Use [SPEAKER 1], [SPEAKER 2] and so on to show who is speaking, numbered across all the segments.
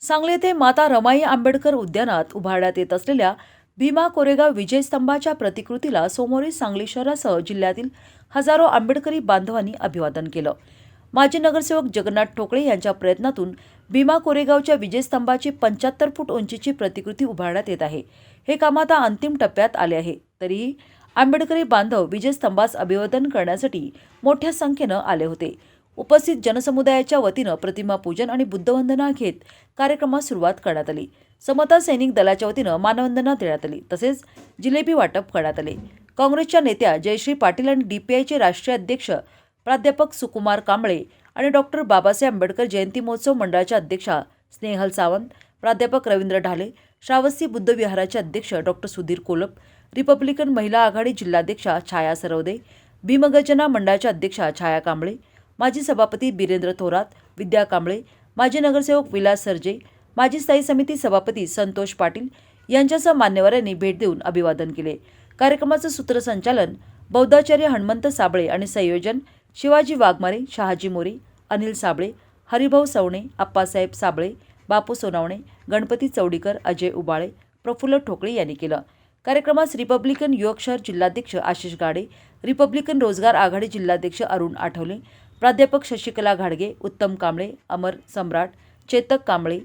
[SPEAKER 1] सांगली येथे माता रमाई आंबेडकर उद्यानात उभारण्यात येत असलेल्या भीमा कोरेगाव विजय स्तंभाच्या प्रतिकृतीला सोमवारी सांगली शहरासह जिल्ह्यातील हजारो आंबेडकरी बांधवांनी अभिवादन केलं. माजी नगरसेवक जगन्नाथ ठोकळे यांच्या प्रयत्नातून भीमा कोरेगावच्या विजयस्तंभाची पंच्याहत्तर फूट उंचीची प्रतिकृती उभारण्यात येत आहे. हे काम आता अंतिम टप्प्यात आले आहे. तरीही आंबेडकरी बांधव विजयस्तंभास अभिवादन करण्यासाठी मोठ्या संख्येनं आले होते. उपस्थित जनसमुदायाच्या वतीनं प्रतिमा पूजन आणि बुद्धवंदना घेत कार्यक्रमास सुरुवात करण्यात आली. समता सैनिक दलाच्या वतीनं मानवंदना देण्यात आली. तसेच जिलेबी वाटप करण्यात आले. काँग्रेसच्या नेत्या जयश्री पाटील आणि डीपीआयचे राष्ट्रीय अध्यक्ष प्राध्यापक सुकुमार कांबळे आणि डॉक्टर बाबासाहेब आंबेडकर जयंती महोत्सव मंडळाच्या अध्यक्षा स्नेहल सावंत प्राध्यापक रवींद्र ढाले श्रावस्ती बुद्ध विहाराचे अध्यक्ष डॉक्टर सुधीर कोलप रिपब्लिकन महिला आघाडी जिल्हाध्यक्षा छाया सरवदे भीमगर्जना मंडळाच्या अध्यक्षा छाया कांबळे माजी सभापती बिरेंद्र थोरात विद्या कांबळे माजी नगरसेवक विलास सरजे माजी स्थायी समिती सभापती संतोष पाटील यांच्यासह मान्यवरांनी भेट देऊन अभिवादन केले. कार्यक्रमाचं सूत्रसंचालन बौद्धाचार्य हनुमंत साबळे आणि संयोजन शिवाजी वाघमारे शहाजी मोरे अनिल साबळे हरिभाऊ सवणे आप्पासाहेब साबळे बापू सोनावणे गणपती चौडीकर अजय उबाळे प्रफुल्ल ठोकळे यांनी केलं. कार्यक्रमास रिपब्लिकन युवक शहर जिल्हाध्यक्ष आशिष गाडे रिपब्लिकन रोजगार आघाडी जिल्हाध्यक्ष अरुण आठवले प्राध्यापक शशिकला घाडगे उत्तम कांबळे अमर सम्राट चेतक कांबळे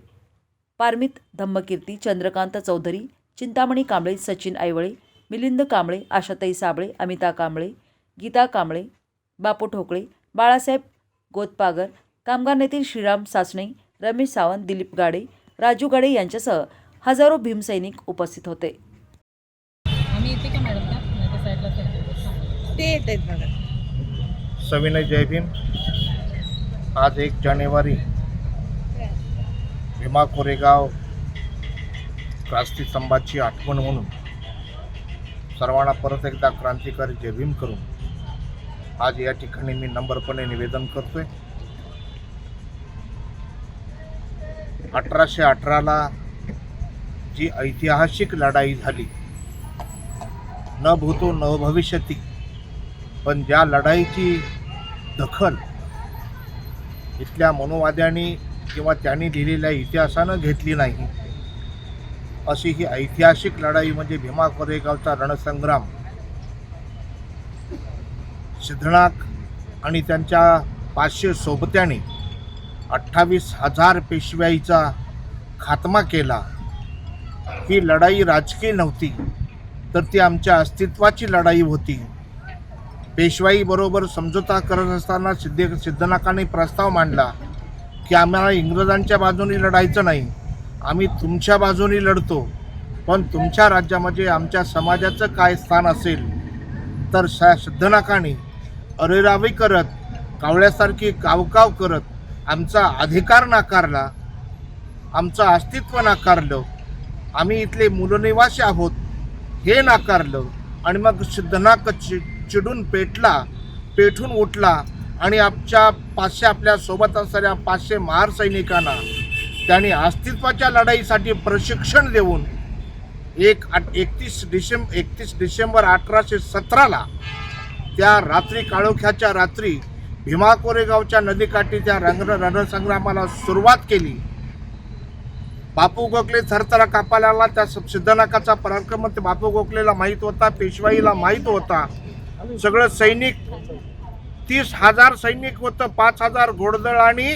[SPEAKER 1] पारमित धम्मकीर्ती चंद्रकांत चौधरी चिंतामणी कांबळे सचिन ऐवळे मिलिंद कांबळे आशाताई साबळे अमिता कांबळे गीता कांबळे बापू ठोकळे बाळासाहेब गोतपागर कामगार नेते श्रीराम सासणे रमेश सावंत दिलीप गाडे राजू गाडे यांच्यासह हजारो भीमसैनिक उपस्थित होते.
[SPEAKER 2] आम्ही येते का मॅडम?
[SPEAKER 3] ते येत आहेत बघा.
[SPEAKER 4] सविनय जय भीम. आज एक जानेवारी. भीमा कोरेगाव क्रांती स्तंभाची आठवण म्हणून सर्वांना परत एकदा क्रांतिकारी जय भीम करून आज या ठिकाणी मी नंबरपणे निवेदन करतोय. अठराशे अठराला जी ऐतिहासिक लढाई झाली न भूतो न भविष्यती पण ज्या लढाईची दखल. इथल्या मनोवाद्यांनी किंवा त्यांनी लिहिलेल्या इतिहासानं घेतली नाही. अशी ही ऐतिहासिक लढाई म्हणजे भीमा कोरेगावचा रणसंग्राम. सिद्धनाक आणि त्यांच्या पाचशे सोबत्यांनी अठ्ठावीस हजार पेशव्याईचा खात्मा केला. ही लढाई राजकीय नव्हती तर ती आमच्या अस्तित्वाची लढाई होती. पेशवाईबरोबर समझोता करत असताना सिद्ध सिद्धनाकाने प्रस्ताव मांडला की आम्हाला इंग्रजांच्या बाजूने लढायचं नाही. आम्ही तुमच्या बाजूने लढतो. पण तुमच्या राज्यामध्ये आमच्या समाजाचं काय स्थान असेल? तर श सिद्धनाकाने अरेरावी करत कावळ्यासारखी कावकाव करत आमचा अधिकार नाकारला. आमचं अस्तित्व नाकारलं. आम्ही इथले मूलनिवासी आहोत. हे नाकारलं. आणि मग सिद्धनाक चिडून पेटला पेठून उठला आणि आमच्या पाचशे आपल्यासोबत असणाऱ्या पाचशे महार सैनिकांना त्यांनी अस्तित्वाच्या लढाईसाठी प्रशिक्षण देऊन एक एकतीस डिसेंब एकतीस डिसेंबर अठराशे सतराला त्या रात्री काळोख्याच्या रात्री भीमा कोरेगावच्या नदीकाठी त्या रंग रणसंग्रामाला सुरुवात केली. बापू गोखले थरथरा कापाल्याला त्या सिद्धनाकाचा पराक्रम ते बापू गोखलेला माहीत होता पेशवाईला माहीत होता. सगळं सैनिक तीस हजार सैनिक होतं पाच हजार घोडदळ आणि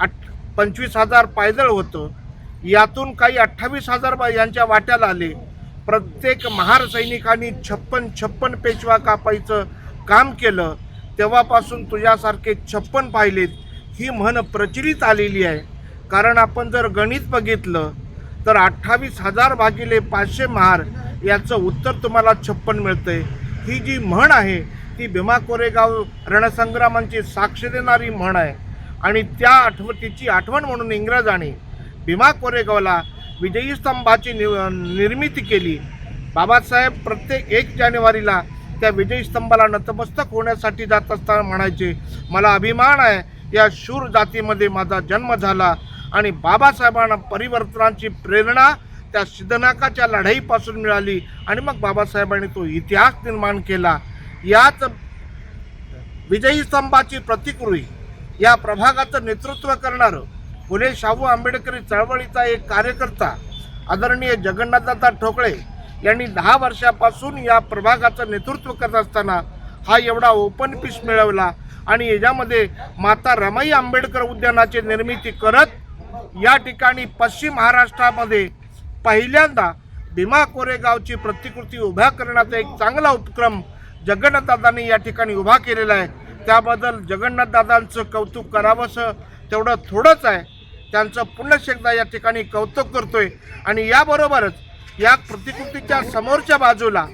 [SPEAKER 4] आठ पंचवीस हजार पायदळ होतं. यातून काही अठ्ठावीस हजार बा- यांच्या वाट्याला आले. प्रत्येक महार सैनिकांनी छप्पन छप्पन पेशवा कापायचं काम केलं. तेव्हापासून तुझ्यासारखे छप्पन पाहिलेत. ही म्हण प्रचलित आलेली आहे. कारण आपण जर गणित बघितलं तर अठ्ठावीस हजार भागिले पाचशे महार याचं उत्तर तुम्हाला छप्पन मिळतं आहे ही जी म्हण आहे ती भीमा कोरेगाव रणसंग्रामांची साक्ष देणारी म्हण आहे. आणि त्या आठव तिची आठवण म्हणून इंग्रजांनी भीमा कोरेगावला विजयी स्तंभाची नि निर्मिती केली. बाबासाहेब प्रत्येक एक जानेवारीला त्या विजयी स्तंभाला नतमस्तक होण्यासाठी जात असताना म्हणायचे मला अभिमान आहे या शूर जातीमध्ये माझा जन्म झाला आणि बाबासाहेबांना परिवर्तनाची प्रेरणा त्या सिद्धनाकाच्या लढाईपासून मिळाली. आणि मग बाबासाहेबांनी तो इतिहास निर्माण केला. याच विजयी स्तंभाची प्रतिकृती या प्रभागाचं नेतृत्व करणारं फुले शाहू आंबेडकरी चळवळीचा एक कार्यकर्ता आदरणीय जगन्नाथदादा ठोकळे यांनी दहा वर्षापासून या प्रभागाचं नेतृत्व करत असताना हा एवढा ओपन पीस मिळवला. आणि याच्यामध्ये माता रमाई आंबेडकर उद्यानाची निर्मिती करत या ठिकाणी पश्चिम महाराष्ट्रामध्ये पहिल्यांदा भीमा कोरेगावची प्रतिकृती उभ्या करण्याचा एक चांगला उपक्रम जगन्नाथदादांनी या ठिकाणी उभा केलेला आहे. त्याबद्दल जगन्नाथदादांचं कौतुक करावंसं तेवढं थोडंच आहे. त्यांचं पुन्हा एकदा या ठिकाणी कौतुक करतोय. आणि याबरोबरच या प्रतिकृतीच्या समोरच्या बाजूला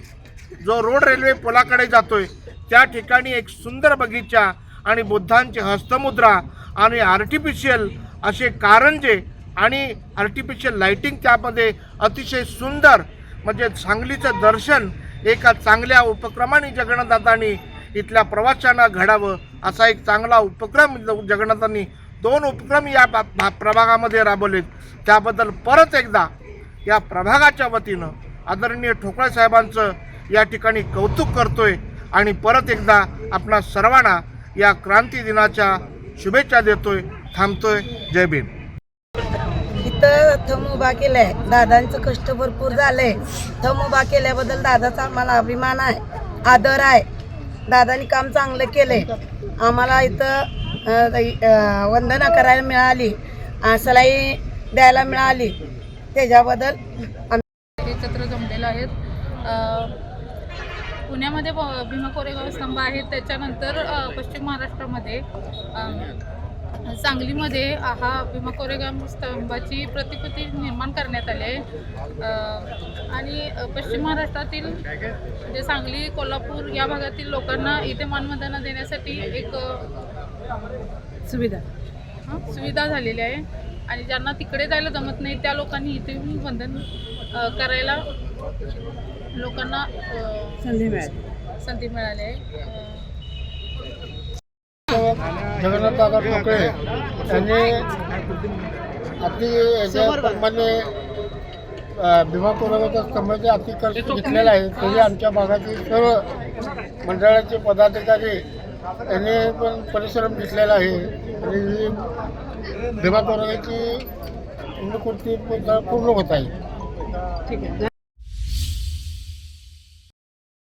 [SPEAKER 4] जो रोड रेल्वे पुलाकडे जातोय त्या ठिकाणी एक सुंदर बगीचा आणि बुद्धांची हस्तमुद्रा आणि आर्टिफिशियल असे कारंजे आणि आर्टिफिशियल लाइटिंग त्यामध्ये अतिशय सुंदर म्हणजे सांगलीचं दर्शन एका चांगल्या उपक्रमाने जगन्नाथांनी इथल्या प्रवाशांना घडावं असा एक चांगला उपक्रम जगन्नाथांनी दोन उपक्रम या भा- प्रभागामध्ये राबवलेत. त्याबद्दल परत एकदा या प्रभागाच्या वतीनं आदरणीय ठोकळे साहेबांचं या ठिकाणी कौतुक करतोय आणि परत एकदा आपणा सर्वांना या क्रांती दिनाच्या शुभेच्छा देतोय. थांबतोय. जय भीम.
[SPEAKER 3] इथं थम उभा केलाय. दादांचं कष्ट भरपूर झालंय. थम उभा केल्याबद्दल दादाचा आम्हाला अभिमान आहे आदर आहे. दादानी काम चांगलं केलंय. आम्हाला इथं वंदना करायला मिळाली. सलाई द्यायला मिळाली. त्याच्याबद्दल
[SPEAKER 2] एकत्र जमलेलं आहेत. पुण्यामध्ये भीमा कोरेगाव स्तंभ आहेत. त्याच्यानंतर पश्चिम महाराष्ट्रामध्ये सांगलीमध्ये हा भीमा कोरेगाव स्तंभाची प्रतिकृती निर्माण करण्यात आली आहे. आणि पश्चिम महाराष्ट्रातील म्हणजे सांगली कोल्हापूर या भागातील लोकांना इथे मानवंदना देण्यासाठी एक
[SPEAKER 3] सुविधा.
[SPEAKER 2] हं, सुविधा झालेली आहे. आणि ज्यांना तिकडे जायला जमत नाही त्या लोकांनी इथे वंदन करायला लोकांना
[SPEAKER 3] संधी मिळाली.
[SPEAKER 2] संधी मिळाली आहे. अ,
[SPEAKER 5] जगन्नाथदादा ठोकळे यांनी अति याच्याप्रमाणे अ, भीमा कोरेगावच्या स्तंभाचे अति कष्ट घेतलेला आहे. तरी आमच्या भागातील सर्व मंडळाचे पदाधिकारी यांनी पण परिश्रम घेतलेला आहे. आणि ही भीमा कोरेगावची पूर्ण पूर्ण होत आहे.